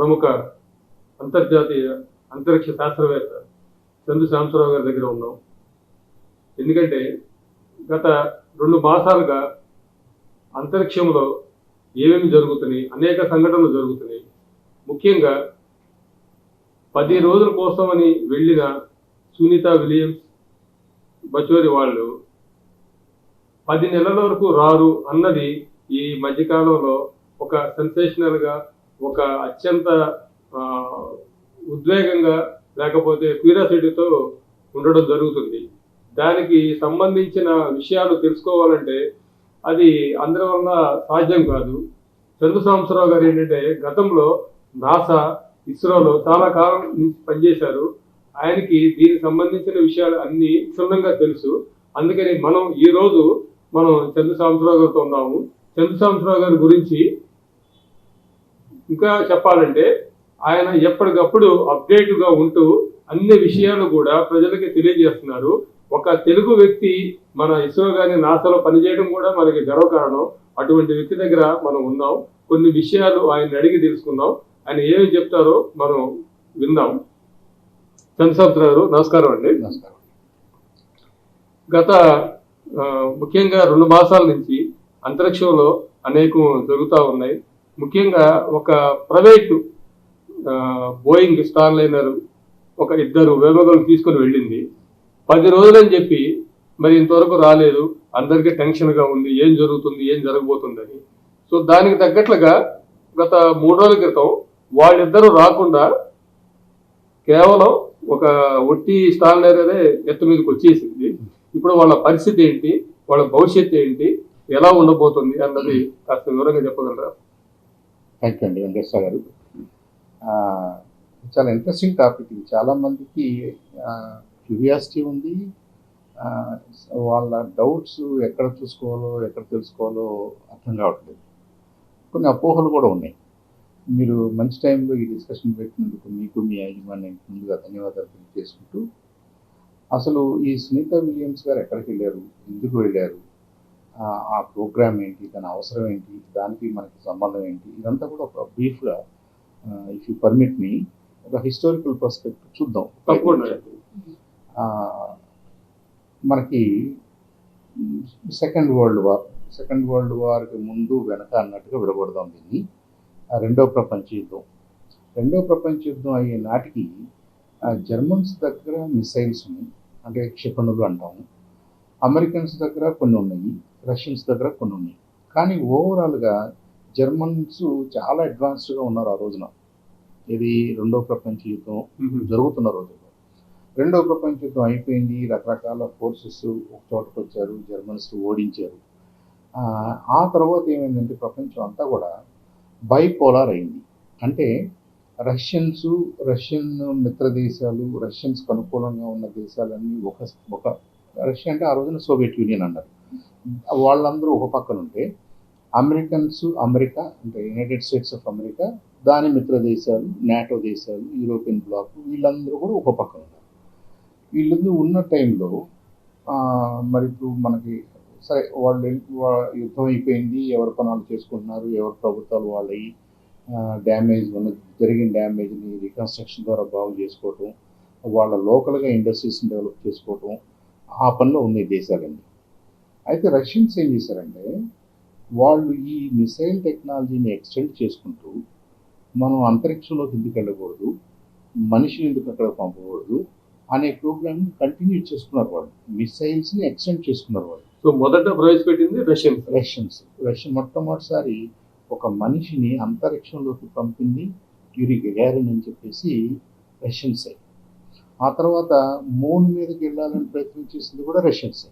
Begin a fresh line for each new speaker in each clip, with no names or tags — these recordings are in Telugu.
ప్రముఖ అంతర్జాతీయ అంతరిక్ష శాస్త్రవేత్త చందు శాంసరావు గారి దగ్గర ఉన్నాం. ఎందుకంటే గత రెండు మాసాలుగా అంతరిక్షంలో ఏమేమి జరుగుతున్నాయి అనేక సంఘటనలు జరుగుతున్నాయి. ముఖ్యంగా పది రోజుల కోసమని వెళ్ళిన సునీత విలియమ్స్ బచోరి వాళ్ళు పది నెలల వరకు రారు అన్నది ఈ మధ్యకాలంలో ఒక సెన్సేషనల్గా ఒక అత్యంత ఉద్వేగంగా లేకపోతే క్యూరియాసిటీతో ఉండడం జరుగుతుంది. దానికి సంబంధించిన విషయాలు తెలుసుకోవాలంటే అది అందరి వల్ల సాధ్యం కాదు. చంద్ర సాంబశివరావు గారు ఏంటంటే గతంలో నాసా ఇస్రోలో చాలా కాలం నుంచి పనిచేశారు. ఆయనకి దీనికి సంబంధించిన విషయాలు అన్నీ క్షుణ్ణంగా తెలుసు. అందుకని మనం ఈ రోజు మనం చంద్ర సాంబశివరావు గారితో ఉన్నాము. చంద్ర సాంబశివరావు గారి గురించి ఇంకా చెప్పాలంటే ఆయన ఎప్పటికప్పుడు అప్డేట్గా ఉంటూ అన్ని విషయాలు కూడా ప్రజలకి తెలియజేస్తున్నారు. ఒక తెలుగు వ్యక్తి మన ఇస్రో గాని నాసాలో పనిచేయడం కూడా మనకి గర్వకారణం అటువంటి వ్యక్తి దగ్గర మనం ఉన్నాం. కొన్ని విషయాలు ఆయన అడిగి తెలుసుకుందాం. ఆయన ఏమి చెప్తారో మనం విందాం. చంద్రసాబ్ గారు నమస్కారం అండి.
నమస్కారం.
గత ముఖ్యంగా రెండు మాసాల నుంచి అంతరిక్షంలో అనేకం జరుగుతూ ఉన్నాయి. ముఖ్యంగా ఒక ప్రైవేటు బోయింగ్ స్టార్ లైనర్ ఒక ఇద్దరు వేమగలు తీసుకొని వెళ్ళింది. పది రోజులని చెప్పి మరి ఇంతవరకు రాలేదు అందరికీ టెన్షన్గా ఉంది ఏం జరుగుతుంది ఏం జరగబోతుందని. సో దానికి తగ్గట్లుగా గత మూడు రోజుల క్రితం వాళ్ళిద్దరూ రాకుండా కేవలం ఒక ఒట్టి స్టాల్ అనేది ఎత్తు మీదకి వచ్చేసింది. ఇప్పుడు వాళ్ళ పరిస్థితి ఏంటి వాళ్ళ భవిష్యత్తు ఏంటి ఎలా ఉండబోతుంది అన్నది కాస్త వివరంగా చెప్పగలరా?
థ్యాంక్ యూ అండి వెంకటేశ్వర గారు. చాలా ఇంట్రెస్టింగ్ టాపిక్ ఇది. చాలా మందికి క్యూరియాసిటీ ఉంది. వాళ్ళ డౌట్స్ ఎక్కడ చూసుకోవాలో ఎక్కడ తెలుసుకోవాలో అర్థం కావట్లేదు. కొన్ని అపోహలు కూడా ఉన్నాయి. మీరు మంచి టైంలో ఈ డిస్కషన్ పెట్టినందుకు మీకు మీ యాజమాన్యానికి ముందుగా ధన్యవాదాలు తెలియజేసుకుంటూ అసలు ఈ సునీత విలియమ్స్ గారు ఎక్కడికి వెళ్ళారు? ఎందుకు వెళ్ళారు? ఆ, ప్రోగ్రామ్ ఏంటి దాని అవసరం ఏంటి దానికి మనకి సంబంధం ఏంటి ఇదంతా కూడా ఒక బ్రీఫ్గా ఇఫ్ యూ పర్మిట్ మీ ఒక హిస్టారికల్ పర్స్పెక్టివ్ చూద్దాం. మనకి second world war second world వార్కి ముందు వెనక అన్నట్టుగా విడగొడదాం దీన్ని. ఆ రెండో ప్రపంచ యుద్ధం. రెండో ప్రపంచ యుద్ధం అయ్యే నాటికి జర్మన్స్ దగ్గర మిసైల్స్ ఉన్నాయి అంటే క్షిపణులు అంటాము. అమెరికన్స్ దగ్గర కొన్ని ఉన్నాయి. రష్యన్స్ దగ్గర కొన్ని ఉన్నాయి. కానీ ఓవరాల్గా జర్మన్స్ చాలా అడ్వాన్స్డ్గా ఉన్నారు ఆ రోజున. ఇది రెండో ప్రపంచ యుద్ధం. జరుగుతున్న రోజుల్లో రెండో ప్రపంచ యుద్ధం అయిపోయింది. రకరకాల ఫోర్సెస్ ఒక చోటకు వచ్చారు. జర్మన్స్ ఓడించారు. ఆ, ఆ తర్వాత ఏమైందంటే ప్రపంచం అంతా కూడా బైపోలార్ అయింది. అంటే రష్యన్స్ రష్యన్ మిత్ర దేశాలు రష్యన్స్కి అనుకూలంగా ఉన్న దేశాలన్నీ ఒక ఒక రష్యా అంటే ఆ రోజున సోవియట్ యూనియన్ అన్నారు. వాళ్ళందరూ ఒక పక్కన ఉంటే అమెరికన్స్ అమెరికా అంటే యునైటెడ్ స్టేట్స్ ఆఫ్ అమెరికా దాని మిత్ర దేశాలు నాటో దేశాలు యూరోపియన్ బ్లాక్ వీళ్ళందరూ కూడా ఒక పక్కన ఉన్నారు. వీళ్ళందరూ ఉన్న టైంలో మరి ఇప్పుడు మనకి సరే వాళ్ళు యుద్ధం అయిపోయింది ఎవరి పనులు చేసుకుంటున్నారు ఎవరి ప్రభుత్వాలు వాళ్ళవి డ్యామేజ్ ఉన్న జరిగిన డ్యామేజ్ని రికన్స్ట్రక్షన్ ద్వారా బాగు చేసుకోవటం వాళ్ళ లోకల్గా ఇండస్ట్రీస్ని డెవలప్ చేసుకోవటం ఆ పనిలో ఉన్నాయి దేశాలన్నీ. అయితే రష్యన్స్ ఏం చేశారంటే వాళ్ళు ఈ మిసైల్ టెక్నాలజీని ఎక్స్టెండ్ చేసుకుంటూ మనం అంతరిక్షంలోకి ఎందుకు వెళ్ళకూడదు మనిషిని ఎందుకు అక్కడ పంపకూడదు అనే ప్రోగ్రామ్ కంటిన్యూ చేసుకున్నారు వాళ్ళు. మిసైల్స్ని ఎక్స్టెండ్ చేసుకున్నారు వాళ్ళు.
సో మొదట ప్రవేశపెట్టింది రష్యన్
రష్యన్స్. రష్యన్ మొట్టమొదటిసారి ఒక మనిషిని అంతరిక్షంలోకి పంపింది యూరి గగారిన్ అని చెప్పేసి రష్యన్సే. ఆ తర్వాత మూన్ మీదకి వెళ్ళాలని ప్రయత్నం చేసింది కూడా రష్యన్సే.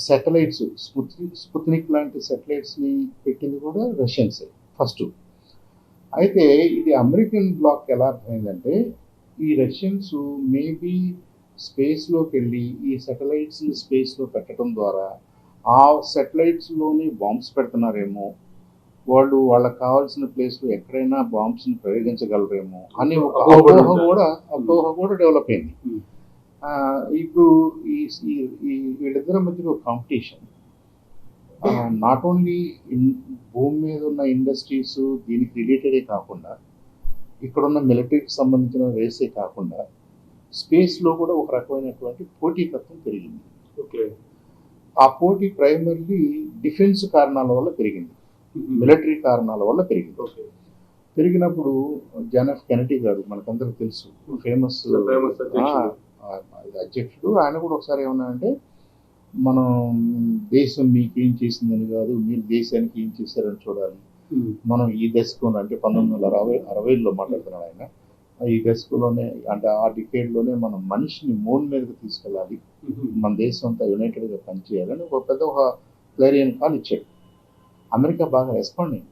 సెటిలైట్స్ స్పుత్నిక్ స్పుత్నిక్ లాంటి సెటిలైట్స్ని పెట్టింది కూడా రష్యన్సే ఫస్ట్ అయితే ఇది అమెరికన్ బ్లాక్ ఎలా అర్థమైందంటే ఈ రష్యన్స్ మేబీ స్పేస్లోకి వెళ్ళి ఈ సెటిలైట్స్ని స్పేస్లో పెట్టడం ద్వారా ఆ సెటిలైట్స్లోనే బాంబ్స్ పెడుతున్నారేమో వాళ్ళు వాళ్ళకి కావాల్సిన ప్లేస్లో ఎక్కడైనా బాంబ్స్ని ప్రయోగించగలరేమో అనే ఒక
అపోహ
కూడా అపోహ కూడా డెవలప్ అయింది. ఇప్పుడు ఈ వీళ్ళిద్దరి మధ్యలో ఒక కాంపిటీషన్ నాట్ ఓన్లీ భూమి మీద ఉన్న ఇండస్ట్రీస్ దీనికి రిలేటెడే కాకుండా ఇక్కడున్న మిలిటరీకి సంబంధించిన రేసే కాకుండా స్పేస్లో కూడా ఒక రకమైనటువంటి పోటీతత్వం పెరిగింది.
ఓకే.
ఆ పోటీ ప్రైమర్లీ డిఫెన్స్ కారణాల వల్ల పెరిగింది. మిలిటరీ కారణాల వల్ల పెరిగింది.
ఓకే.
పెరిగినప్పుడు జాన్ ఎఫ్ కెనడీ గారు మనకందరికి తెలుసు ఫేమస్
ఫేమస్ అధ్యక్షుడు.
ఆయన కూడా ఒకసారి ఏమన్నా అంటే మనం దేశం మీకు ఏం చేసిందని కాదు మీరు దేశానికి ఏం చేశారని చూడాలి. మనం ఈ దశకంలో అంటే పంతొమ్మిది వందల అరవై అరవైలో మాట్లాడుతున్నాడు ఆయన. ఈ దశకంలోనే అంటే ఆ డికేడ్లోనే మనం మనిషిని మూన్ మీదకి తీసుకెళ్ళాలి. మన దేశం అంతా యునైటెడ్గా పనిచేయాలని ఒక పెద్ద ఒక క్లారియన్ కాల్ ఇచ్చాడు. అమెరికా బాగా రెస్పాండ్ అయింది.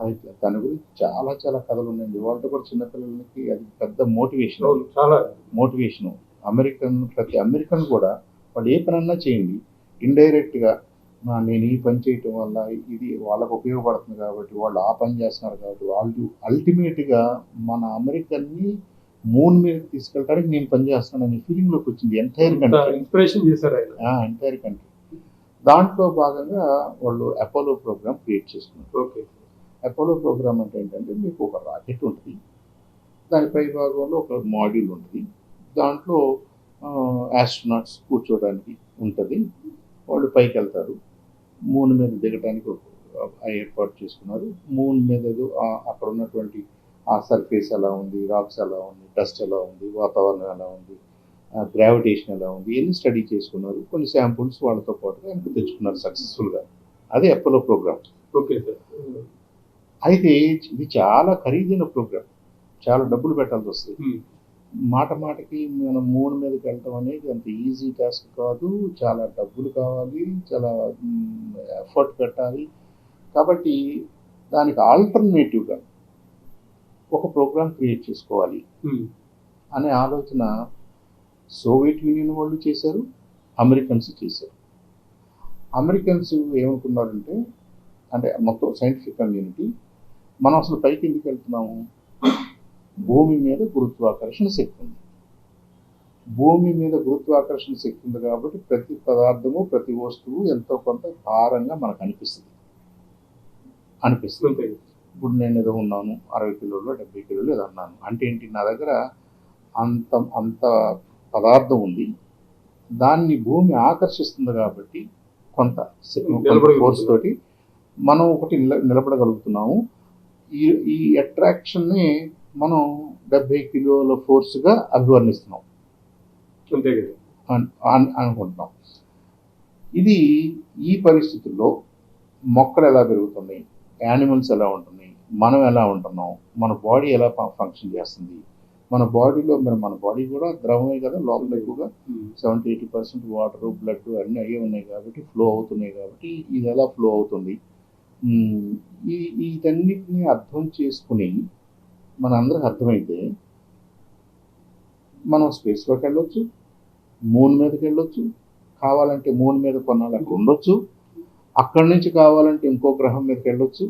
అది దాని గురించి చాలా చాలా కథలు ఉన్నాయండి వాళ్ళతో కూడా చిన్నపిల్లలకి అది పెద్ద మోటివేషన్.
చాలా.
మోటివేషను. అమెరికన్ ప్రతి అమెరికన్ కూడా వాళ్ళు ఏ పనన్నా చేయండి. ఇండైరెక్ట్గా నేను ఈ పని చేయటం వల్ల ఇది వాళ్ళకు ఉపయోగపడుతుంది కాబట్టి వాళ్ళు ఆ పని చేస్తున్నారు కాబట్టి వాళ్ళు అల్టిమేట్గా మన అమెరికన్ని మూన్ మీద తీసుకెళ్ళడానికి నేను పని చేస్తున్నాను అనే ఫీలింగ్లోకి వచ్చింది ఎంటైర్ కంట్రీ.
ఇన్స్పిరేషన్ చేశారు ఆయన.
Entire country. దాంట్లో భాగంగా వాళ్ళు అపోలో ప్రోగ్రామ్ క్రియేట్ చేసుకున్నారు.
ఓకే.
అపోలో ప్రోగ్రామ్ అంటే ఏంటంటే మీకు ఒక రాకెట్ ఉంటుంది. దాని పై భాగంలో ఒక మాడ్యూల్ ఉంటుంది. దాంట్లో యాస్ట్రోనాట్స్ కూర్చోవడానికి ఉంటుంది. వాళ్ళు పైకి వెళ్తారు. మూన్ మీద దిగడానికి ఒక ఏర్పాటు చేసుకున్నారు. మూన్ మీద అక్కడ ఉన్నటువంటి ఆ సర్ఫేస్ ఎలా ఉంది రాక్స్ ఎలా ఉంది డస్ట్ ఎలా ఉంది వాతావరణం ఎలా ఉంది గ్రావిటేషన్ ఎలా ఉంది ఇవన్నీ స్టడీ చేసుకున్నారు. కొన్ని శాంపుల్స్ వాళ్ళతో పాటుగా వెనక్కి తెచ్చుకున్నారు సక్సెస్ఫుల్గా అదే అపోలో ప్రోగ్రామ్
ఓకే సార్
అయితే ఇది చాలా ఖరీదైన ప్రోగ్రామ్. చాలా డబ్బులు పెట్టాల్సి వస్తుంది. మాట మాటకి మనం మూడు మీదకి వెళ్ళటం అనేది అంత ఈజీ టాస్క్ కాదు. చాలా డబ్బులు కావాలి. చాలా ఎఫర్ట్ పెట్టాలి. కాబట్టి దానికి ఆల్టర్నేటివ్గా ఒక ప్రోగ్రామ్ క్రియేట్ చేసుకోవాలి. అనే ఆలోచన సోవియట్ యూనియన్ వాళ్ళు చేశారు. అమెరికన్స్ చేశారు. అమెరికన్స్ ఏమనుకున్నారంటే అంటే మొత్తం సైంటిఫిక్ కమ్యూనిటీ మనం అసలు పైకి ఎందుకు వెళ్తున్నాము? భూమి మీద గురుత్వాకర్షణ శక్తి ఉంది. భూమి మీద గురుత్వాకర్షణ శక్తి ఉంది కాబట్టి ప్రతి పదార్థము ప్రతి వస్తువు ఎంతో కొంత భారంగా మనకు అనిపిస్తుంది. అనిపిస్తుంది. ఇప్పుడు నేను ఏదో ఉన్నాను అరవై కిలోలు డెబ్బై కిలోలు ఏదో అన్నాను. అంటే ఏంటి? నా దగ్గర అంత అంత పదార్థం ఉంది. దాన్ని భూమి ఆకర్షిస్తుంది కాబట్టి కొంత. ఫోర్స్ తోటి మనం ఒకటి నిల నిలబడగలుగుతున్నాము. ఈ ఈ అట్రాక్షన్ని మనం డెబ్బై కిలోల ఫోర్స్గా అభివర్ణిస్తున్నాం.
అంతే
అనుకుంటున్నాం. ఇది ఈ పరిస్థితుల్లో మొక్కలు ఎలా పెరుగుతున్నాయి? యానిమల్స్ ఎలా ఉంటున్నాయి? మనం ఎలా ఉంటున్నాం? మన బాడీ ఎలా ఫంక్షన్ చేస్తుంది? మన బాడీలో మరి మన బాడీ కూడా ద్రవమే కదా లోపల ఎక్కువగా. Seventy eighty percent water blood అన్నీ అయ్యే ఉన్నాయి కాబట్టి ఫ్లో అవుతున్నాయి కాబట్టి ఇది ఎలా ఫ్లో అవుతుంది. ఈ వీటన్నిటిని అర్థం చేసుకుని మనందరికి అర్థమైతే మనం స్పేస్లోకి వెళ్ళొచ్చు మూన్ మీదకి వెళ్ళొచ్చు కావాలంటే మూన్ మీద కొన్నాళ్ళు అక్కడ ఉండొచ్చు అక్కడి నుంచి కావాలంటే ఇంకో గ్రహం మీదకి వెళ్ళొచ్చు.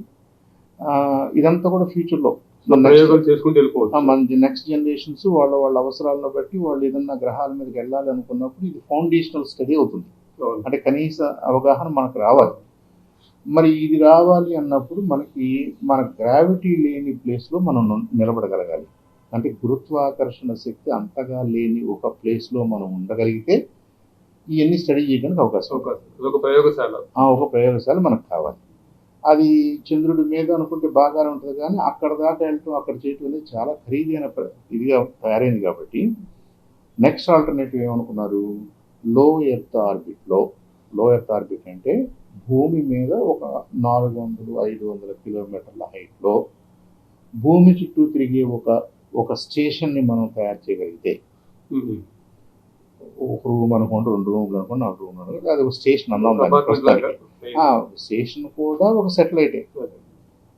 ఇదంతా కూడా ఫ్యూచర్లో. మన నెక్స్ట్ జనరేషన్స్ వాళ్ళ వాళ్ళ అవసరాలను బట్టి వాళ్ళు ఏదన్నా గ్రహాల మీదకి వెళ్ళాలి అనుకున్నప్పుడు ఇది ఫౌండేషనల్ స్టడీ అవుతుంది. అంటే కనీస అవగాహన మనకు రావాలి. మరి ఇది రావాలి అన్నప్పుడు మనకి మన గ్రావిటీ లేని ప్లేస్లో మనం నిలబడగలగాలి. అంటే గురుత్వాకర్షణ శక్తి అంతగా లేని ఒక ప్లేస్లో మనం ఉండగలిగితే ఇవన్నీ స్టడీ చేయడానికి అవకాశం
అదొక ప్రయోగశాల.
ఆ ఒక ప్రయోగశాల మనకు కావాలి. అది చంద్రుడి మీద అనుకుంటే బాగానే ఉంటుంది కానీ అక్కడ దాకా వెళ్ళటం అక్కడ చేయటం అనేది చాలా ఖరీదైన ఇదిగా తయారైంది కాబట్టి నెక్స్ట్ ఆల్టర్నేటివ్ ఏమనుకున్నారు? లో ఎర్త్ ఆర్బిట్లో లో ఎర్త్ ఆర్బిట్ అంటే భూమి మీద ఒక నాలుగు వందలు ఐదు వందల కిలోమీటర్ల హైట్లో భూమి చుట్టూ తిరిగే ఒక ఒక స్టేషన్ని మనం తయారు చేయగలిగితే. ఒక రూమ్ అనుకోండి రెండు రూమ్లు అనుకోండి నాలుగు రూమ్లు అనుకోండి అది ఒక స్టేషన్ అన్నాం స్టేషన్ కూడా ఒక సెటిలైటే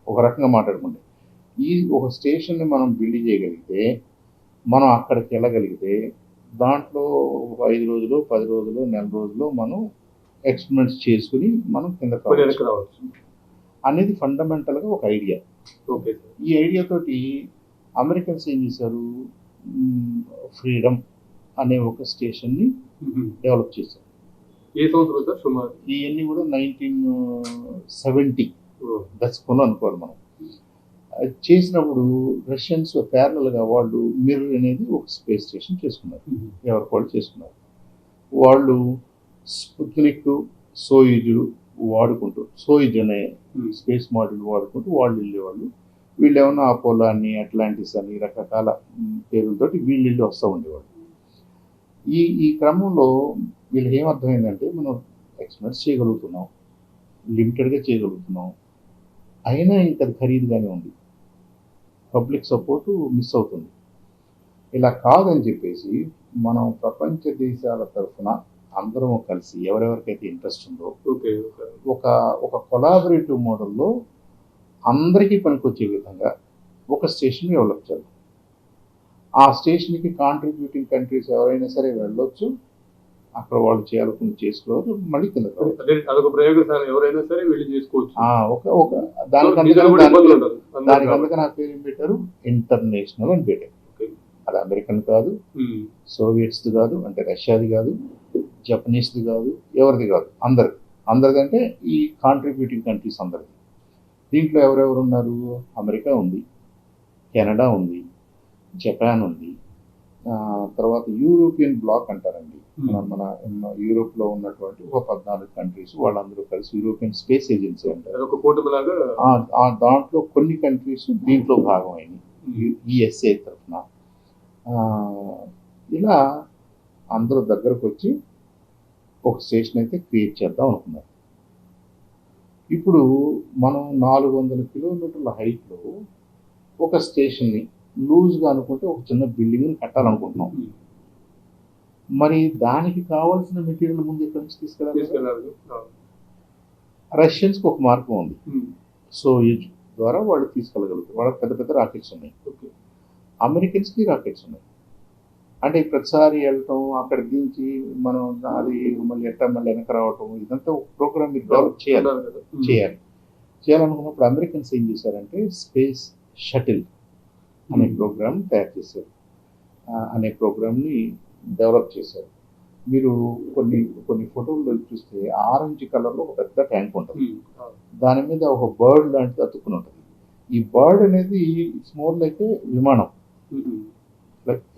ఒక రకంగా మాట్లాడుకుంటే ఈ ఒక స్టేషన్ని మనం బిల్డ్ చేయగలిగితే మనం అక్కడికి వెళ్ళగలిగితే దాంట్లో ఐదు రోజులు పది రోజులు నెల రోజులు మనం ఎక్స్పెరిమెంట్స్ చేసుకుని మనం కింద
రావచ్చు.
అనేది ఫండమెంటల్గా ఒక ఐడియా
ఓకే
ఈ ఐడియా తోటి అమెరికన్స్ ఏం చేశారు? ఫ్రీడమ్ అనే ఒక స్టేషన్ని. డెవలప్ చేశారు.
ఏ సంవత్సరం సార్? సుమారు.
ఇవన్నీ కూడా నైన్టీన్ సెవెంటీ
ఓ.
దశకంలో అనుకోవాలి మనం. చేసినప్పుడు రష్యన్స్ ప్యారలల్గా వాళ్ళు మిర్రర్ అనేది ఒక స్పేస్ స్టేషన్ చేసుకున్నారు. ఎవరికి వాళ్ళు చేసుకున్నారు. వాళ్ళు స్పుత్నిక్ సోయిజ్ వాడుకుంటూ సోయిజ్ అనే స్పేస్ మాడ్యూల్ వాడుకుంటూ వాళ్ళు వెళ్ళేవాళ్ళు. వీళ్ళు ఏమన్నా అపోలో అని అట్లాంటిస్ అని రకరకాల మ్, పేర్లతోటి వీళ్ళు వెళ్ళి వస్తూ ఉండేవాళ్ళు. ఈ ఈ క్రమంలో వీళ్ళకి ఏమర్థమైందంటే మనం ఎక్స్పెరిమెంట్స్ చేయగలుగుతున్నాం. లిమిటెడ్గా చేయగలుగుతున్నాం. అయినా ఇంకా ఖరీదుగానే ఉంది. పబ్లిక్ సపోర్టు మిస్ అవుతుంది. ఇలా కాదని చెప్పేసి మనం ప్రపంచ దేశాల తరఫున అందరం కలిసి ఎవరెవరికైతే ఇంట్రెస్ట్ ఉందో ఒక ఒక కొలాబరేటివ్ మోడల్లో అందరికీ పనికొచ్చే విధంగా ఒక స్టేషన్ డెవలప్ చేద్దాం. ఆ స్టేషన్కి కాంట్రిబ్యూటింగ్ కంట్రీస్ ఎవరైనా సరే వెళ్ళొచ్చు. అక్కడ వాళ్ళు చేయాలనుకుని చేసుకోవచ్చు మళ్ళీ కింద
ప్రయోగశాల ఎవరైనా సరే వెళ్ళి చేసుకోవచ్చు.
ఒక దానికి అందుకని దానికి ఆ పేరు ఏం పెట్టారు? ఇంటర్నేషనల్ అని పెట్టారు. అది అమెరికన్ కాదు
ఉమ్.
సోవియట్స్ది కాదు అంటే రష్యాది కాదు. జపనీస్ది కాదు ఎవరిది కాదు అందరిది. అందరిది అంటే ఈ కాంట్రిబ్యూటింగ్ కంట్రీస్ అందరిది. దీంట్లో ఎవరెవరు ఉన్నారు? అమెరికా ఉంది కెనడా ఉంది జపాన్ ఉంది. తర్వాత యూరోపియన్ బ్లాక్ అంటారండి. మన మన యూరోప్లో ఉన్నటువంటి ఒక పద్నాలుగు కంట్రీస్ వాళ్ళందరూ కలిసి యూరోపియన్ స్పేస్ ఏజెన్సీ అంటారు. దాంట్లో కొన్ని కంట్రీస్ దీంట్లో భాగమైనవి. యుఎస్ఏ తరఫున. ఇలా అందరూ దగ్గరకు వచ్చి ఒక స్టేషన్ అయితే క్రియేట్ చేద్దాం అనుకున్నారు ఇప్పుడు మనం నాలుగు వందల కిలోమీటర్ల హైట్లో ఒక స్టేషన్ని లూజ్గా అనుకుంటే ఒక చిన్న బిల్డింగ్ని కట్టాలనుకుంటున్నాం.
ఉమ్.
మరి దానికి కావాల్సిన మెటీరియల్ ముందు ఎక్కడి నుంచి తీసుకెళ్ళాలి. రష్యన్స్కి ఒక మార్గం ఉంది.
ఉమ్.
సోయిజ్ ద్వారా వాళ్ళు తీసుకెళ్ళగలుగుతారు. వాళ్ళకి పెద్ద పెద్ద రాకెట్స్ ఉన్నాయి.
ఓకే
అమెరికన్స్కి రాకెట్స్ ఉన్నాయి. అంటే ప్రతిసారి వెళ్ళటం అక్కడ దించి మనం అది మళ్ళీ ఎట్టా మళ్ళీ వెనక రావటం ఇదంతా ఒక ప్రోగ్రామ్ మీరు డెవలప్ చేయాలి. చేయాలి. చేయాలనుకున్నప్పుడు అమెరికన్స్ ఏం చేశారంటే స్పేస్ షటిల్ అనే ప్రోగ్రామ్ తయారు చేశారు. అనే ప్రోగ్రామ్ని డెవలప్ చేశారు. మీరు కొన్ని కొన్ని ఫోటోల్లో చూస్తే ఆరెంజ్ కలర్లో ఒక పెద్ద ట్యాంక్ ఉంటుంది. దాని మీద ఒక బర్డ్ లాంటిది అతుక్కుని ఉంటుంది. ఈ బర్డ్ అనేది మోర్ లైక్ విమానం.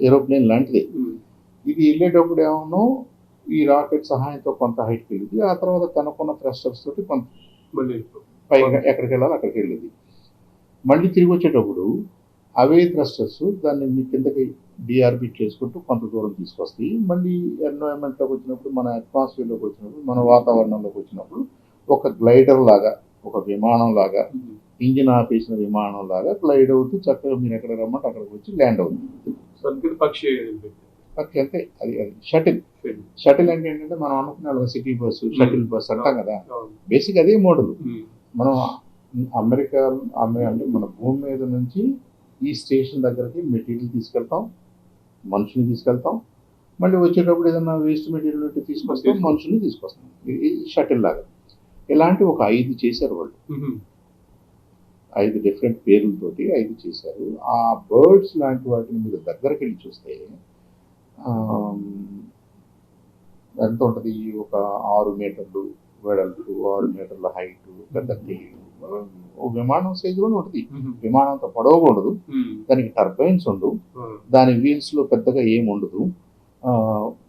ఏరోప్లేన్ లాంటిది
ఉమ్.
ఇది వెళ్ళేటప్పుడు ఏమన్నా ఈ రాకెట్ సహాయంతో కొంత హైట్కి వెళ్ళింది ఆ తర్వాత తనకున్న థ్రస్టర్స్ తోటి కొంత
మళ్ళీ
పైగా ఎక్కడికి వెళ్ళాలి అక్కడికి వెళ్ళింది మళ్ళీ తిరిగి వచ్చేటప్పుడు అవే థ్రస్టర్స్ దాన్ని మీ కిందకి డిఆర్బిట్ చేసుకుంటూ కొంత దూరం తీసుకొస్తాయి మళ్ళీ ఎన్వైరన్మెంట్లోకి వచ్చినప్పుడు మన అట్మాస్ఫియర్లోకి వచ్చినప్పుడు మన వాతావరణంలోకి వచ్చినప్పుడు ఒక గ్లైడర్ లాగా ఒక విమానం లాగా
ఉమ్.
ఇంజిన్ ఆపేసిన విమానం లాగా గ్లైడ్ అవుతూ చక్కగా మీరు ఎక్కడ రమ్మంటే అక్కడికి వచ్చి ల్యాండ్ అవుతుంది
పక్షి
పక్షి అంటే అది అది షటిల్. షటిల్. అంటే ఏంటంటే మనం అనుకున్నాం సిటీ బస్సు షటిల్ బస్ అంటాం కదా. బేసిక్ అదే మోడల్. మనం అమెరికా అమె అంటే మన భూమి మీద నుంచి ఈ స్టేషన్ దగ్గరికి మెటీరియల్ తీసుకెళ్తాం మనుషుని తీసుకెళ్తాం. మళ్ళీ వచ్చేటప్పుడు ఏదైనా వేస్ట్ మెటీరియల్ ఉంటే తీసుకొస్తాం మనుషుల్ని తీసుకొస్తాం. ఇది షటిల్ లాగా. ఇలాంటి ఒక ఐదు చేశారు వాళ్ళు. ఐదు డిఫరెంట్ పేర్లతోటి ఐదు చేశారు. ఆ బర్డ్స్ లాంటి వాటిని మీరు దగ్గరికి వెళ్ళి చూస్తే ఎంత ఉంటుంది? ఒక ఆరు మీటర్లు వెడల్పు ఆరు మీటర్ల హైట్ పెద్ద విమానం సైజులోనే ఉంటుంది. విమానం అంత పొడవకూడదు
ఉమ్.
దానికి టర్బైన్స్ ఉండవు. దాని వీల్స్లో పెద్దగా ఏం ఉండదు.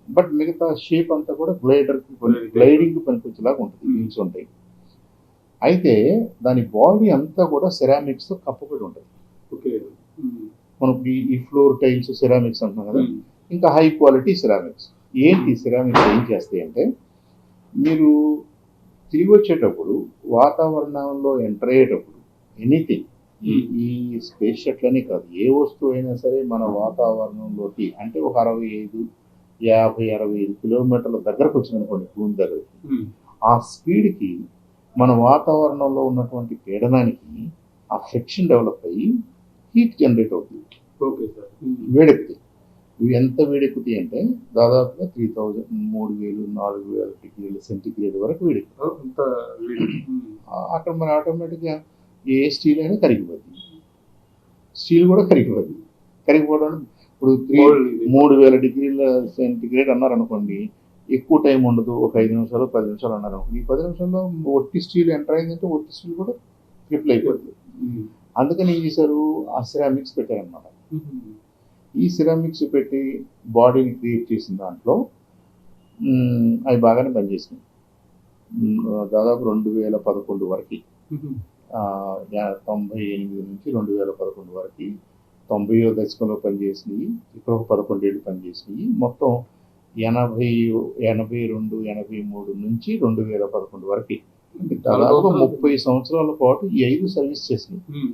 బట్ మిగతా షేప్ అంతా కూడా గ్లైడర్కి గ్లైడింగ్ పనికొచ్చేలాగా ఉంటుంది. వీల్స్ ఉంటాయి. అయితే దాని బాడీ అంతా కూడా సెరామిక్స్తో కప్పబడి ఉంటుంది
ఓకే ఉమ్.
మనకి ఈ- ఈ ఫ్లోర్ టైల్స్ సెరామిక్స్ అంటున్నాం కదా
ఉమ్.
ఇంకా హై క్వాలిటీ సిరామిక్స్ ఏంటి సిరామిక్స్ ఏం చేస్తాయి అంటే మీరు తిరిగి వచ్చేటప్పుడు వాతావరణంలో ఎంటర్ అయ్యేటప్పుడు ఎనీథింగ్ ఈ ఈ స్పేస్ షట్లనే కాదు ఏ వస్తువు అయినా సరే మన వాతావరణంలోకి అంటే ఒక అరవై ఐదు యాభై అరవై ఐదు కిలోమీటర్ల దగ్గరకు వచ్చిందనుకోండి భూమి దగ్గరికి. ఆ స్పీడ్కి మన వాతావరణంలో ఉన్నటువంటి పీడనానికి ఆ ఫ్రిక్షన్ డెవలప్ అయ్యి హీట్ జనరేట్ అవుతుంది.
Okay sir.
వేడెక్కుతాయి. ఇవి ఎంత వేడెక్కుతాయి అంటే దాదాపుగా త్రీ థౌజండ్ మూడు వేలు నాలుగు వేల డిగ్రీల సెంటిగ్రేడ్ వరకు వేడెక్కుతాయి. అక్కడ మన ఆటోమేటిక్గా ఏ స్టీల్ అయినా కరిగిపోద్ది. స్టీల్ కూడా కరిగిపోద్ది. కరిగిపోవడం ఇప్పుడు త్రీ. మూడు వేల డిగ్రీల సెంటిగ్రేడ్ అన్నారు అనుకోండి ఎక్కువ టైం ఉండదు. ఒక ఐదు నిమిషాలు పది నిమిషాలు అన్నారు ఈ పది నిమిషాల్లో ఒట్టి స్టీల్ ఎంటర్ అయిందంటే ఒట్టి స్టీల్ కూడా ట్రిపుల్ అయిపోద్ది.
ఉమ్.
అందుకని ఏం చేశారు? ఆ సిరామిక్స్ పెట్టారనమాట ఈ సిరామిక్స్ పెట్టి బాడీని క్రియేట్ చేసిన దాంట్లో అవి బాగానే పనిచేసినాయి. దాదాపు రెండు వేల పదకొండు వరకు. తొంభై ఎనిమిది నుంచి రెండు వేల పదకొండు వరకు తొంభైయో దశకంలో పనిచేసినాయి. ఇక్కడ ఒక పదకొండు ఏళ్ళు పనిచేసినాయి. మొత్తం ఎనభై ఎనభై రెండు ఎనభై మూడు నుంచి రెండు వేల పదకొండు వరకు. దాదాపు ముప్పై సంవత్సరాల పాటు ఈ ఐదు సర్వీస్ చేసినాయి.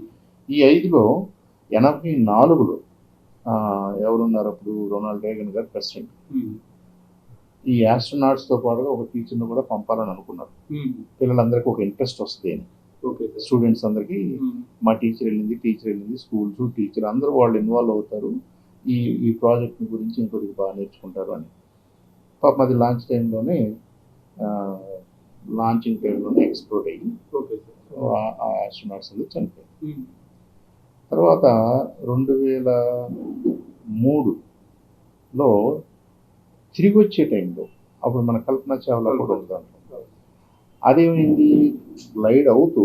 ఈ ఐదులో ఎనభై నాలుగులో ఎవరున్నారు అప్పుడు? రొనాల్డ్ రేగన్ గారు ప్రెసిడెంట్. ఈ ఆస్ట్రోనాట్స్తో పాటుగా ఒక టీచర్ని కూడా పంపాలని అనుకున్నారు. పిల్లలందరికీ ఒక ఇంట్రెస్ట్ వస్తుంది అని. స్టూడెంట్స్ అందరికీ మా టీచర్ వెళ్ళింది టీచర్ వెళ్ళింది స్కూల్స్ టీచర్ అందరూ వాళ్ళు ఇన్వాల్వ్ అవుతారు. ఈ ఈ ప్రాజెక్ట్ గురించి ఇంకొద్దిగా బాగా నేర్చుకుంటారు అని. పాపం అది లాంచ్ టైంలోనే లాంచింగ్ టైంలోనే ఎక్స్ప్లోర్ అయ్యి ఆ- ఆస్ట్రోనాట్స్ అందరూ చనిపోయారు తర్వాత రెండు వేల మూడులో తిరిగి వచ్చే టైంలో అప్పుడు మన కల్పన చావ్లా కూడా ఉంది దాంట్లో. అదేమైంది? గ్లైడ్ అవుతూ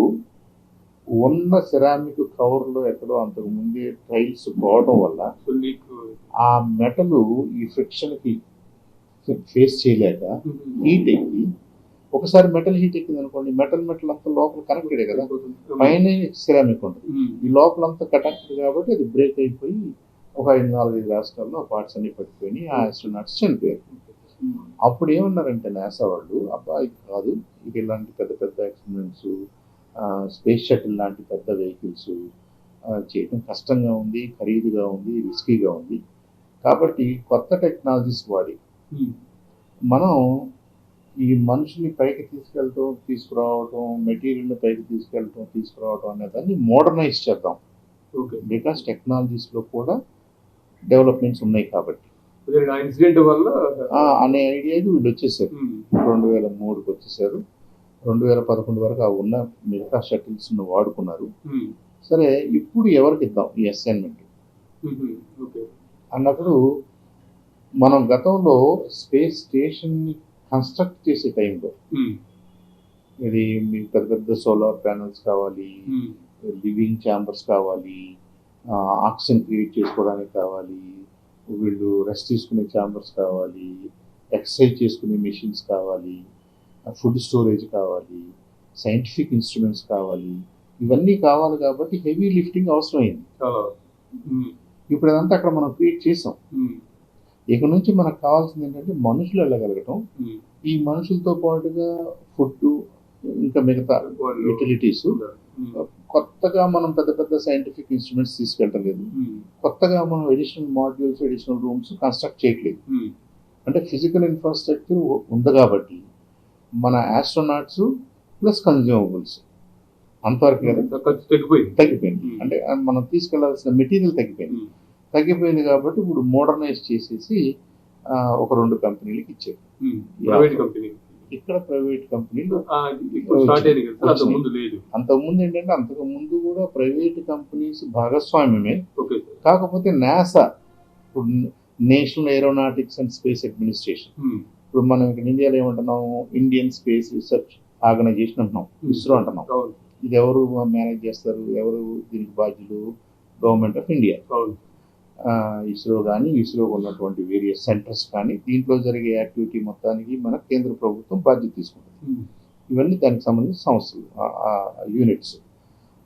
ఉన్న సిరామిక్ కవర్లో ఎక్కడో అంతకు ముందే టైల్స్ పోవడం వల్ల ఆ మెటల్ ఈ ఫ్రిక్షన్కి ఫేస్ చేయలేక హీట్ ఎక్కి ఒకసారి మెటల్ హీట్ ఎక్కింది అనుకోండి మెటల్ మెటల్ అంతా లోపల కనెక్టెడే కదా? పైన సిరామిక్ ఉంటుంది. ఈ లోపలంతా కనెక్టెడ్ కాబట్టి అది బ్రేక్ అయిపోయి ఒక ఐదు నాలుగైదు రాష్ట్రాల్లో ఆ పార్ట్స్ అన్ని పట్టుకొని ఆ ఆస్ట్రోనాట్స్ చనిపోయారు. అప్పుడు ఏమన్నారంటే నాసా వాళ్ళు అబ్బా ఇది కాదు. ఇది ఇలాంటి పెద్ద పెద్ద ఎక్స్పెరిమెంట్స్ స్పేస్ షటిల్ లాంటి పెద్ద వెహికల్స్ చేయడం కష్టంగా ఉంది ఖరీదుగా ఉంది రిస్కీగా ఉంది. కాబట్టి కొత్త టెక్నాలజీస్ వాడి మనం ఈ మనుషుల్ని పైకి తీసుకెళ్ళటం తీసుకురావటం మెటీరియల్ని పైకి తీసుకెళ్ళటం తీసుకురావటం అనే దాన్ని మోడర్నైజ్ చేద్దాం.
ఓకే.
బికాస్ టెక్నాలజీస్లో కూడా డెవలప్మెంట్స్ ఉన్నాయి కాబట్టి.
ఇన్సిడెంట్ వల్ల
అనే ఐడియాకి వీళ్ళు వచ్చేసారు. రెండు వేల మూడుకి వచ్చేసారు. రెండు వేల పదకొండు వరకు ఆ ఉన్న మిగతా షటిల్స్ను వాడుకున్నారు. సరే ఇప్పుడు ఎవరికి ఇద్దాం ఈ అసైన్మెంట్
ఓకే.
అన్నప్పుడు మనం గతంలో స్పేస్ స్టేషన్ని కన్స్ట్రక్ట్ చేసే టైంలో ఇది మీకు పెద్ద పెద్ద సోలార్ ప్యానల్స్ కావాలి లివింగ్ ఛాంబర్స్ కావాలి ఆక్సిజన్ క్రియేట్ చేసుకోవడానికి కావాలి వీళ్ళు రెస్ట్ తీసుకునే ఛాంబర్స్ కావాలి ఎక్సర్సైజ్ చేసుకునే మెషిన్స్ కావాలి ఫుడ్ స్టోరేజ్ కావాలి సైంటిఫిక్ ఇన్స్ట్రుమెంట్స్ కావాలి ఇవన్నీ కావాలి కాబట్టి హెవీ లిఫ్టింగ్ అవసరమైంది. ఇప్పుడు అదంతా అక్కడ మనం క్రియేట్ చేసాం. ఇక నుంచి మనకు కావాల్సింది ఏంటంటే మనుషులు వెళ్ళగలగటం. ఈ మనుషులతో పాటుగా ఫుడ్ ఇంకా మిగతా యూటిలిటీస్ కొత్తగా మనం పెద్ద పెద్ద సైంటిఫిక్ ఇన్స్ట్రుమెంట్స్ తీసుకెళ్ళటం లేదు కొత్తగా మనం additional modules additional rooms construct చేయట్లేదు. అంటే ఫిజికల్ ఇన్ఫ్రాస్ట్రక్చర్ ఉంది కాబట్టి మన ఆస్ట్రోనాట్స్ ప్లస్ కన్జ్యూమబుల్స్ అంతవరకు
తగ్గిపోయింది.
తగ్గిపోయింది. అంటే మనం తీసుకెళ్ళాల్సిన మెటీరియల్ తగ్గిపోయింది. తగ్గిపోయింది కాబట్టి ఇప్పుడు మోడర్నైజ్ చేసేసి ఒక రెండు కంపెనీలకి ఇచ్చారు.
Private company.
ఇక్కడ ప్రైవేట్ కంపెనీలు అంతకుముందు ఏంటంటే అంతకు ముందు కూడా ప్రైవేట్ కంపెనీస్ భాగస్వామ్యమే. కాకపోతే నాసా ఇప్పుడు National Aeronautics and Space Administration. ఇప్పుడు మనం ఇక్కడ ఇండియాలో ఏమంటున్నాం ఇండియన్ స్పేస్ రీసెర్చ్ ఆర్గనైజేషన్ అంటున్నాం. ఇస్రో అంటున్నాం. ఇది ఎవరు మేనేజ్ చేస్తారు? ఎవరు దీనికి బాధ్యులు? Government of India. ఇస్రో కానీ ఇస్రో ఉన్నటువంటి వేరియస్ సెంటర్స్ కానీ దీంట్లో జరిగే యాక్టివిటీ మొత్తానికి మన కేంద్ర ప్రభుత్వం బాధ్యత తీసుకుంటుంది. ఇవన్నీ దానికి సంబంధించిన సంస్థలు యూనిట్స్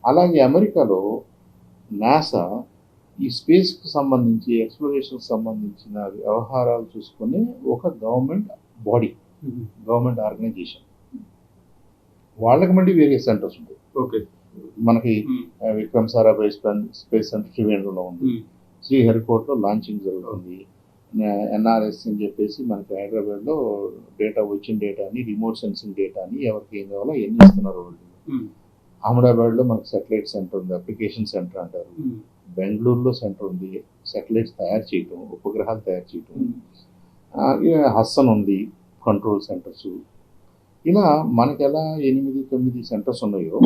అలాగే అమెరికాలో నాసా ఈ స్పేస్కి సంబంధించి ఎక్స్ప్లోరేషన్కి సంబంధించిన వ్యవహారాలు చూసుకునే ఒక గవర్నమెంట్ బాడీ గవర్నమెంట్ ఆర్గనైజేషన్ వాళ్ళకి మళ్ళీ వేరియస్ సెంటర్స్ ఉంటాయి.
ఓకే
మనకి ఆ, విక్రమ్ సారాభాయ్ స్పే- స్పేస్ సెంటర్ త్రివేంద్రంలో ఉంది. శ్రీహరికోటలో లాంచింగ్ జరుగుతుంది. ఎన్ఆర్ఎస్ అని చెప్పేసి మనకి హైదరాబాద్లో డేటా వచ్చిన డేటాని రిమోట్ సెన్సింగ్ డేటాని ఎవరికి ఏం కావాలో ఎన్ని ఇస్తున్నారు వాళ్ళు. అహ్మదాబాద్లో మనకి సెటిలైట్ సెంటర్ ఉంది అప్లికేషన్ సెంటర్ అంటారు. బెంగళూరులో సెంటర్ ఉంది సెటిలైట్స్ తయారు చేయటం ఉపగ్రహాలు తయారు చేయటం. హస్సన్ ఉంది కంట్రోల్ సెంటర్స్. ఇలా మనకి ఎలా ఎనిమిది తొమ్మిది సెంటర్స్ ఉన్నాయో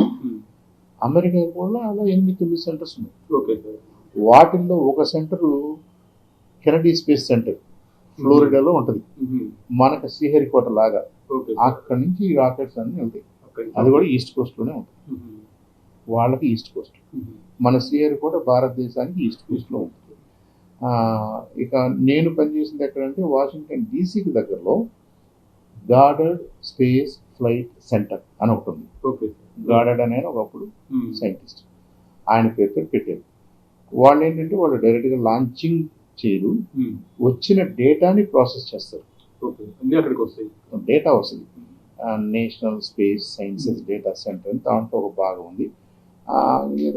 అమెరికా కూడా అలా ఎనిమిది తొమ్మిది సెంటర్స్ ఉన్నాయి.
Okay sir.
వాటిల్లో ఒక సెంటరు కెనడీ స్పేస్ సెంటర్ ఫ్లోరిడాలో ఉంటుంది. మనకు శ్రీహరికోట లాగా. అక్కడి నుంచి రాకెట్స్ అన్ని వెళ్తాయి అది కూడా ఈస్ట్ కోస్ట్లోనే ఉంటుంది వాళ్ళకి ఈస్ట్ కోస్ట్. మన కూడా భారతదేశానికి ఈస్ట్ కోస్ట్లో ఉంటుంది. ఇక నేను పనిచేసింది ఎక్కడంటే వాషింగ్టన్ డీసీకి దగ్గరలో గార్డెడ్ స్పేస్ ఫ్లైట్ సెంటర్ అని ఒకటి ఉంది.
ఓకే.
గార్డెడ్ అనే ఆయన ఒకప్పుడు సైంటిస్ట్. ఆయన పేరుతో పెట్టారు. వాళ్ళు ఏంటంటే వాళ్ళు డైరెక్ట్గా లాంచింగ్ చేయరు. వచ్చిన డేటాని ప్రాసెస్ చేస్తారు.
అక్కడికి వస్తాయి.
డేటా వస్తుంది. National Space Sciences Data Centre అని దాంట్లో ఒక భాగం ఉంది.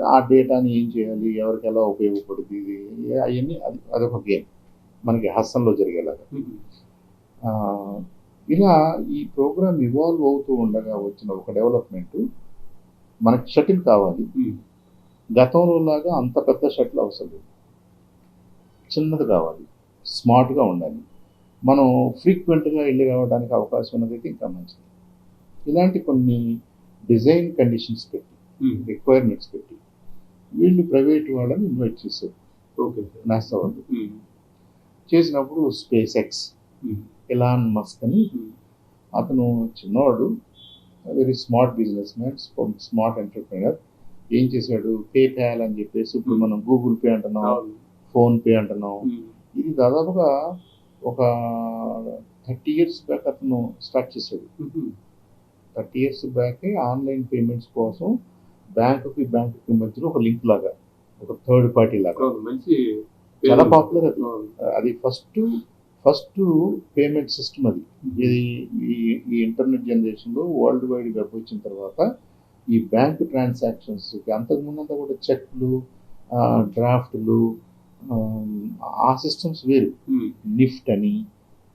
ఆ, డేటాని ఏం చేయాలి? ఎవరికి ఎలా ఉపయోగపడుతుంది? ఇది అవన్నీ అది అదొక గేమ్. మనకి హస్తంలో జరిగేలాగా. ఆ, ఇలా ఈ ప్రోగ్రామ్ ఇవాల్వ్ అవుతూ ఉండగా వచ్చిన ఒక డెవలప్మెంట్ మనకి షటిల్ కావాలి. గతంలో లాగా అంత పెద్ద షటిల్ అవసరం లేదు. చిన్నది కావాలి. స్మార్ట్గా ఉండాలి. మనం ఫ్రీక్వెంట్గా వెళ్ళి రావడానికి అవకాశం ఉన్నదైతే ఇంకా మంచిది. ఇలాంటి కొన్ని డిజైన్ కండిషన్స్ పెట్టి రిక్వైర్మెంట్స్ పెట్టి వీళ్ళు ప్రైవేట్ వాళ్ళని ఇన్వైట్ చేశారు.
ఓకే
నాసా వాళ్ళు. చేసినప్పుడు స్పేస్ ఎక్స్ ఎలాన్ మస్క్ అని అతను చిన్నవాడు very smart business man smart entrepreneur ఏం చేశాడు? పేపాల్ అని చెప్పేసి ఇప్పుడు మనం గూగుల్ పే అంటున్నాం ఫోన్ పే అంటున్నాం. ఇది దాదాపుగా ఒక థర్టీ ఇయర్స్ బ్యాక్ అతను స్టార్ట్ చేశాడు. Thirty years back online payments కోసం బ్యాంకుకి బ్యాంకుకి మధ్యలో ఒక లింక్ లాగా ఒక థర్డ్ పార్టీ లాగా.
మంచి
చాలా పాపులర్ అది. అది ఫస్ట్ ఫస్ట్ పేమెంట్ సిస్టమ్ అది. ఇది ఈ ఈ ఇంటర్నెట్ జనరేషన్లో వరల్డ్ వైడ్ వెబ్ వచ్చిన తర్వాత ఈ బ్యాంక్ ట్రాన్సాక్షన్స్ అంతకు ముందంతా కూడా చెక్లు డ్రాఫ్ట్లు ఆ సిస్టమ్స్ వేరు. నిఫ్ట్ అని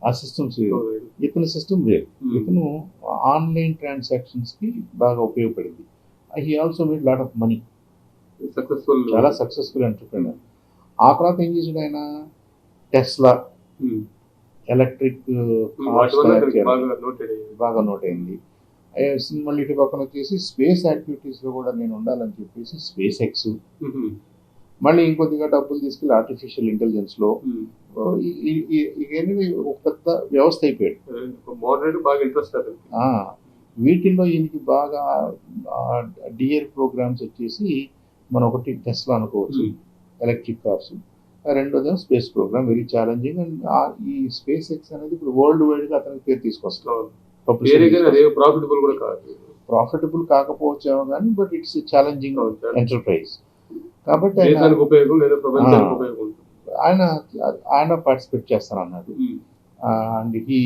ఆ సిస్టమ్స్ వేరు. ఇతని సిస్టమ్ వేరు. ఇతను ఆన్లైన్ ట్రాన్సాక్షన్స్కి బాగా ఉపయోగపడింది. He also made lot of money.
Successful.
చాలా సక్సెస్ఫుల్ ఎంటర్ప్రినర్ ఆ తర్వాత ఏం చేసాడు ఆయన? టెస్లా. ఎలక్ట్రిక్
బాగా
నోట్ అయింది మళ్ళీ ఇటు పక్కన వచ్చేసి స్పేస్ యాక్టివిటీస్లో కూడా నేను ఉండాలని చెప్పేసి స్పేస్ ఎక్స్ మళ్ళీ ఇంకొద్దిగా డబ్బులు తీసుకెళ్ళి ఆర్టిఫిషియల్ ఇంటెలిజెన్స్లో ఇవన్నీ ఒక పెద్ద వ్యవస్థ అయిపోయాడు.
మోడరేట్ బాగా ఇంట్రెస్ట్
వీటిల్లో ఈయనకి బాగా డియర్ ప్రోగ్రామ్స్ వచ్చేసి మనం ఒకటి టెస్లా అనుకోవచ్చు. ఎలక్ట్రిక్ కార్స్ రెండోది space program very challenging and ఈ స్పేస్ ఎక్స్ అనేది ఇప్పుడు వరల్డ్ వైడ్గా అతనికి పేరు తీసుకొస్తాం
ప్రాఫిటబుల్ కూడా కాదు.
ప్రాఫిటబుల్ కాకపోవచ్చేమో కానీ బట్ ఇట్స్ ఛాలెంజింగ్ ఎంటర్ప్రైజ్ కాబట్టి
ఉపయోగం లేదా ప్రపంచానికి. ఉపయోగం
ఆయన ఆయన పార్టిసిపేట్ చేస్తానన్నాడు అండ్ ఈ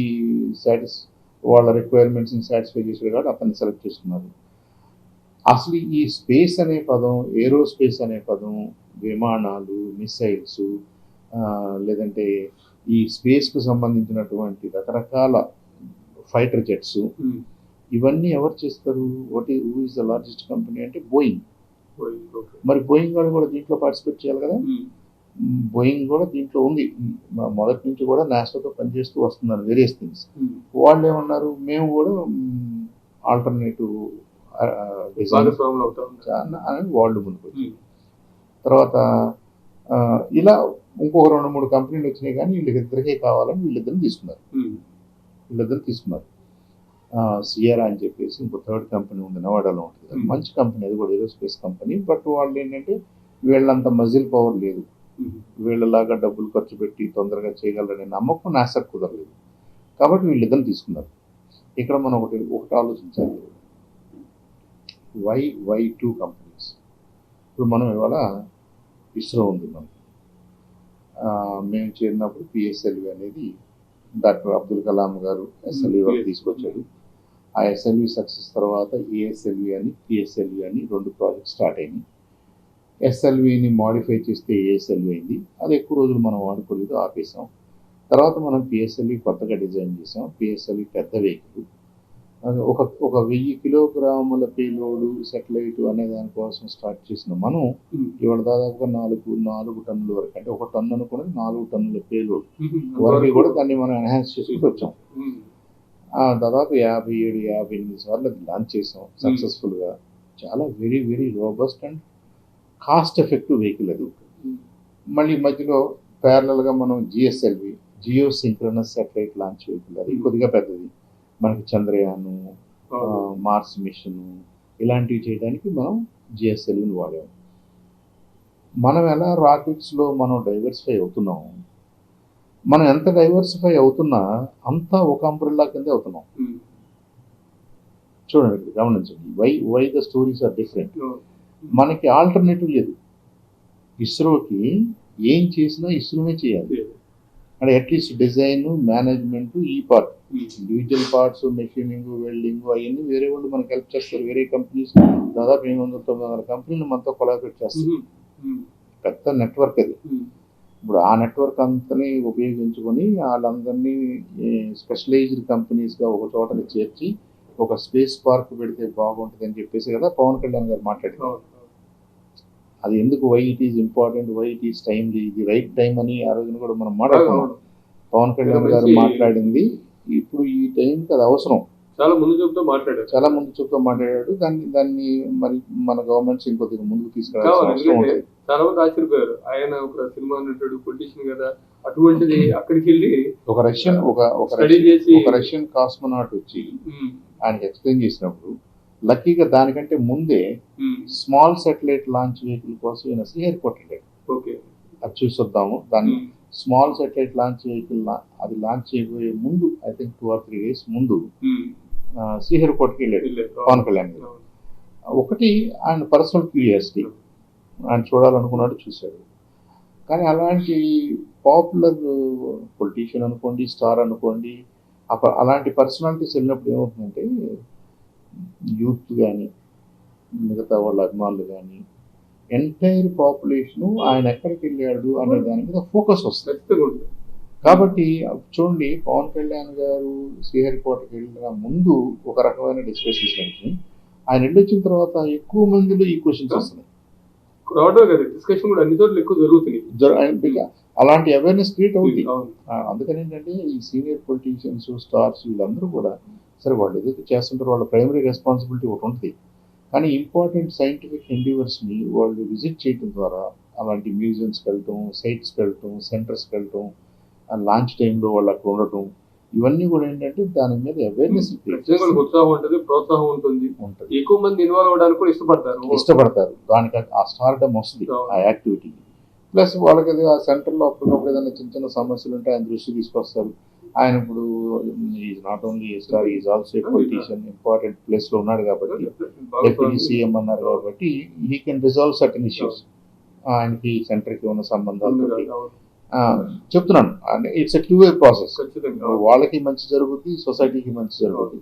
సాటిస్ వాళ్ళ రిక్వైర్మెంట్స్ని సాటిస్ఫై చేసాడు కాబట్టి అతన్ని సెలెక్ట్ చేసుకున్నారు. అసలు ఈ స్పేస్ అనే పదం ఏరోస్పేస్ అనే పదం విమానాలు మిసైల్స్ లేదంటే ఈ స్పేస్కు సంబంధించినటువంటి రకరకాల ఫైటర్ జెట్స్ ఇవన్నీ ఎవరు చేస్తారు? ఒకటి who is the largest company అంటే బోయింగ్ మరి బోయింగ్ వాళ్ళు కూడా దీంట్లో పార్టిసిపేట్ చేయాలి కదా? బోయింగ్ కూడా దీంట్లో ఉంది. మొదటి నుంచి కూడా నాసాతో పనిచేస్తూ వస్తున్నారు వేరియస్ థింగ్స్ వాళ్ళు ఏమన్నారు? మేము కూడా ఆల్టర్నేటివ్ అని వాళ్ళు ముందుకు తర్వాత ఇలా ఇంకొక రెండు మూడు కంపెనీలు వచ్చినాయి కానీ వీళ్ళిద్దరికే కావాలని వీళ్ళిద్దరిని తీసుకున్నారు. వీళ్ళిద్దరు తీసుకున్నారు. సియరా అని చెప్పేసి ఇంకో థర్డ్ కంపెనీ ఉంది నవాడాలో ఉంటుంది. మంచి కంపెనీ అది కూడా ఏరోస్పేస్ కంపెనీ బట్ వాళ్ళు ఏంటంటే వీళ్ళంత మజిల్ పవర్ లేదు. వీళ్ళలాగా డబ్బులు ఖర్చు పెట్టి తొందరగా చేయగలరనే నమ్మకం నాసర్ కుదరలేదు. కాబట్టి వీళ్ళిద్దరిని తీసుకున్నారు. ఇక్కడ మనం ఒకటి ఒకటి ఆలోచించాలి. వై వై టూ కంపెనీస్ ఇప్పుడు మనం ఇవాళ ఇస్రో ఉంది మనకి. ఆ, మేము చేరినప్పుడు పిఎస్ఎల్వి అనేది డాక్టర్ అబ్దుల్ కలాం గారు ఎస్ఎల్వి వరకు తీసుకొచ్చాడు. ఆ ఎస్ఎల్వి సక్సెస్ తర్వాత ఏఎస్ఎల్వి అని పిఎస్ఎల్వి అని రెండు ప్రాజెక్ట్స్ స్టార్ట్ అయినాయి. ఎస్ఎల్విని మాడిఫై చేస్తే ఏఎస్ఎల్వి అయింది. అది ఎక్కువ రోజులు మనం వాడుకోలేదు ఆపేసాం. తర్వాత మనం పిఎస్ఎల్వి కొత్తగా డిజైన్ చేసాం. పిఎస్ఎల్వి పెద్ద వెహికల్ ఒక ఒక వెయ్యి కిలోగ్రాముల పేలోడు సెటిలైట్ అనే దానికోసం స్టార్ట్ చేసిన మనం ఇవాళ దాదాపుగా నాలుగు నాలుగు టన్నుల వరకు అంటే ఒక టన్ను అనుకున్నది నాలుగు టన్నుల పేలోడ్ వరకు కూడా దాన్ని మనం ఎన్హాన్స్ చేసుకుంటూ వచ్చాం. ఆ, దాదాపు యాభై ఏడు యాభై ఎనిమిది సార్లు అది లాంచ్ చేసాం సక్సెస్ఫుల్గా చాలా very very robust and cost effective vehicle అది. మళ్ళీ మధ్యలో ప్యారలల్గా మనం GSLV geosynchronous satellite launch vehicle అది. కొద్దిగా పెద్దది. మనకి చంద్రయాను మార్స్ మిషన్ ఇలాంటివి చేయడానికి మనం జిఎస్ఎల్ని వాడాం. మనం ఎలా రాకెట్స్లో మనం డైవర్సిఫై అవుతున్నాం? మనం ఎంత డైవర్సిఫై అవుతున్నా అంతా ఒక అంబ్రెల్లా కిందే అవుతున్నాం. చూడండి గమనించండి. Why why the stories are different. మనకి ఆల్టర్నేటివ్ లేదు. ఇస్రోకి ఏం చేసినా ఇస్రోనే చేయాలి. అంటే అట్లీస్ట్ డిజైన్ మేనేజ్మెంట్ ఈ part. Individual parts machining welding అవన్నీ వేరే వాళ్ళు మనకి హెల్ప్ చేస్తారు వేరే కంపెనీస్ దాదాపు ఎనిమిది వందల తొమ్మిది వందల కంపెనీలు మనతో కొలాబరేట్ చేస్తారు. పెద్ద నెట్వర్క్ అది. ఇప్పుడు ఆ నెట్వర్క్ అంతని ఉపయోగించుకొని వాళ్ళందరినీ స్పెషలైజ్డ్ కంపెనీస్గా ఒక చోటని చేర్చి ఒక స్పేస్ పార్క్ పెడితే బాగుంటుంది అని చెప్పేసి కదా పవన్ కళ్యాణ్ గారు మాట్లాడారు. అది ఎందుకు why it is important why it is timely ఇది రైట్ టైం అని ఆ రోజున కూడా మనం. మాట్లాడుకున్నాం. పవన్ కళ్యాణ్ గారు మాట్లాడింది. ఇప్పుడు ఈ టైంకి అది అవసరం.
చాలా ముందు చూపుతో మాట్లాడారు.
చాలా ముందు చూపుతో మాట్లాడాడు. దాన్ని దాన్ని మరి మన గవర్నమెంట్స్ ఇంకొద్దిగా ముందుకు ఉంటుంది
చాలా మంది ఆశ్చర్యపోయారు. ఆయన ఒక సినిమా నటుడు పొలిటీషియన్ కదా. అటువంటిది అక్కడికి వెళ్ళి
ఒక రష్యన్ ఒక ఒక రష్యన్ కాస్మోనాట్ వచ్చి. ఆయనకి ఎక్స్ప్లెయిన్ చేసినప్పుడు లక్కీగా దానికంటే ముందే. స్మాల్ సాటిలైట్ లాంచ్ వెహికల్ కోసం ఈయన వెళ్ళాడు
ఓకే.
అది చూసొద్దాము. దాన్ని. స్మాల్ సాటిలైట్ లాంచ్ వెహికల్ అది లాంచ్ చేయబోయే ముందు I think two or three days ముందు శ్రీహరికోటకి వెళ్ళాడు. పవన్ కళ్యాణ్ గారు. ఒకటి ఆయన పర్సనల్ క్యూరియాసిటీ. ఆయన చూడాలనుకున్నాడు చూశాడు. కానీ అలాంటి పాపులర్ పొలిటీషియన్ అనుకోండి స్టార్ అనుకోండి అలాంటి పర్సనాలిటీస్ వెళ్ళినప్పుడు ఏమవుతుందంటే యూత్ కానీ మిగతా వాళ్ళ అభిమానులు కానీ ఎంటైర్ పాపులేషను ఆయన ఎక్కడికి వెళ్ళాడు అనే దాని మీద ఫోకస్ వస్తుంది. కాబట్టి చూడండి పవన్ కళ్యాణ్ గారు శ్రీహరికోటకి వెళ్ళిన ముందు ఒక రకమైన డిస్కషన్స్ నడిచినాయి. ఆయన వెళ్ళొచ్చిన తర్వాత ఎక్కువ మందిలో ఈ క్వశ్చన్స్ వస్తున్నాయి.
రావడం కదా డిస్కషన్ కూడా అన్ని చోట్ల ఎక్కువ జరుగుతున్నాయి.
అలాంటి అవేర్నెస్ క్రియేట్ అవుతుంది అందుకని ఏంటంటే ఈ సీనియర్ పొలిటీషియన్స్ స్టార్స్ వీళ్ళందరూ కూడా సరే వాళ్ళు ఏదైతే చేస్తుంటారో వాళ్ళ ప్రైమరీ రెస్పాన్సిబిలిటీ ఒకటి ఉంటుంది. కానీ ఇంపార్టెంట్ సైంటిఫిక్ ఎండివర్స్ని వాళ్ళు విజిట్ చేయడం ద్వారా అలాంటి మ్యూజియంస్కి వెళ్ళటం సైట్స్కి వెళ్ళటం సెంటర్స్కి వెళ్ళటం లాంచ్ టైంలో వాళ్ళు అక్కడ ఉండటం ఇవన్నీ కూడా ఏంటంటే దాని మీద అవేర్నెస్
ఉత్సాహం ఉంటుంది ప్రోత్సాహం ఉంటుంది.
ఉంటుంది.
ఎక్కువ మంది ఇన్వాల్వ్ అవడానికి కూడా ఇష్టపడతారు.
ఇష్టపడతారు. దానికి ఆ స్టార్టమ్ వస్తుంది ఆ యాక్టివిటీ ప్లస్ వాళ్ళకి ఆ సెంటర్లో అప్పటికప్పుడు ఏదైనా చిన్న చిన్న సమస్యలు ఉంటే ఆయన దృష్టి తీసుకొస్తారు. ఆయన ఇప్పుడు is not only star is also a politician important ప్లేస్లో ఉన్నాడు కాబట్టి డెప్యూటీ సీఎం అన్నారు కాబట్టి he can resolve certain issues ఆయనకి సెంటర్కి ఉన్న సంబంధాలతో చెప్తున్నాను. It's a two way process వాళ్ళకి మంచి జరుగుద్ది సొసైటీకి మంచి జరుగుద్ది.